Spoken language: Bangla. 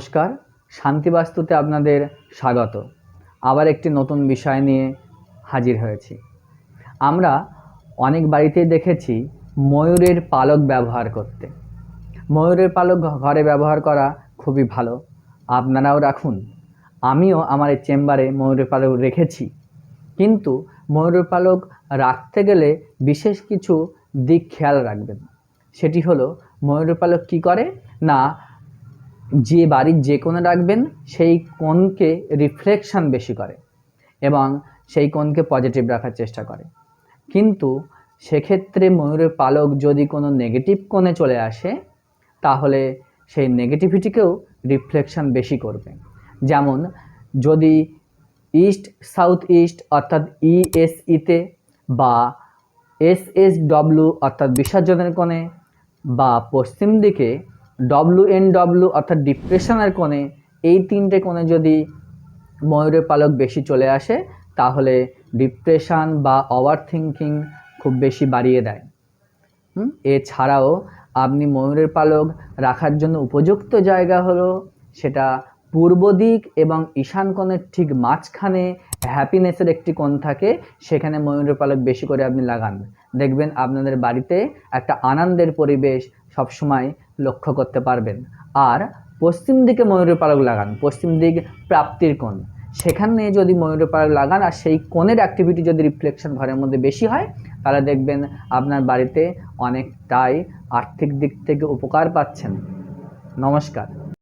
নমস্কার, শান্তিবাস্তুতে আপনাদের স্বাগত। আবার একটি নতুন বিষয় নিয়ে হাজির হয়েছি। আমরা অনেক বাড়িতেই দেখেছি ময়ূরের পালক ব্যবহার করতে। ময়ূরের পালক ঘরে ব্যবহার করা খুবই ভালো। আপনারাও রাখুন। আমিও আমার এই চেম্বারে ময়ূরের পালক রেখেছি। কিন্তু ময়ূরের পালক রাখতে গেলে বিশেষ কিছু দিক খেয়াল রাখবেন। সেটি হলো, ময়ূরের পালক কী করে? না যে বাড়ির যে কোণে রাখবেন, সেই কোণকে রিফ্লেকশান বেশি করে এবং সেই কোণকে পজিটিভ রাখার চেষ্টা করে। কিন্তু সেক্ষেত্রে ময়ূরের পালক যদি কোনো নেগেটিভ কোণে চলে আসে, তাহলে সেই নেগেটিভিটিকেও রিফ্লেকশান বেশি করবে। যেমন যদি ইস্ট সাউথ ইস্ট অর্থাৎ ইএসইতে বা এস এস ডব্লু অর্থাৎ বিসর্জনের কোণে বা পশ্চিম দিকে ডব্লু এন ডব্লু অর্থাৎ ডিপ্রেশনের কোণে, এই তিনটে কোণে যদি ময়ূরের পালক বেশি চলে আসে, তাহলে ডিপ্রেশন বা ওভার থিঙ্কিং খুব বেশি বাড়িয়ে দেয়? এছাড়াও আপনি ময়ূরের পালক রাখার জন্য উপযুক্ত জায়গা হলো, সেটা পূর্ব দিক এবং ঈশান কোণের ঠিক মাঝখানে হ্যাপিনেসের একটি কোণ থাকে, সেখানে ময়ূরের পালক বেশি করে আপনি লাগান দেখবেন আপনাদের বাড়িতে একটা আনন্দের পরিবেশ সবসময় লক্ষ্য করতে পারবেন। আর পশ্চিম দিকে ময়ূরের পালক লাগান। পশ্চিম দিক প্রাপ্তির কোণ। সেখানে যদি ময়ূরের পালক লাগান আর সেই কোণের অ্যাক্টিভিটি যদি রিফ্লেকশন ঘরের মধ্যে বেশি হয়, তাহলে দেখবেন আপনার বাড়িতে অনেকটাই আর্থিক দিক থেকে উপকার পাচ্ছেন। নমস্কার।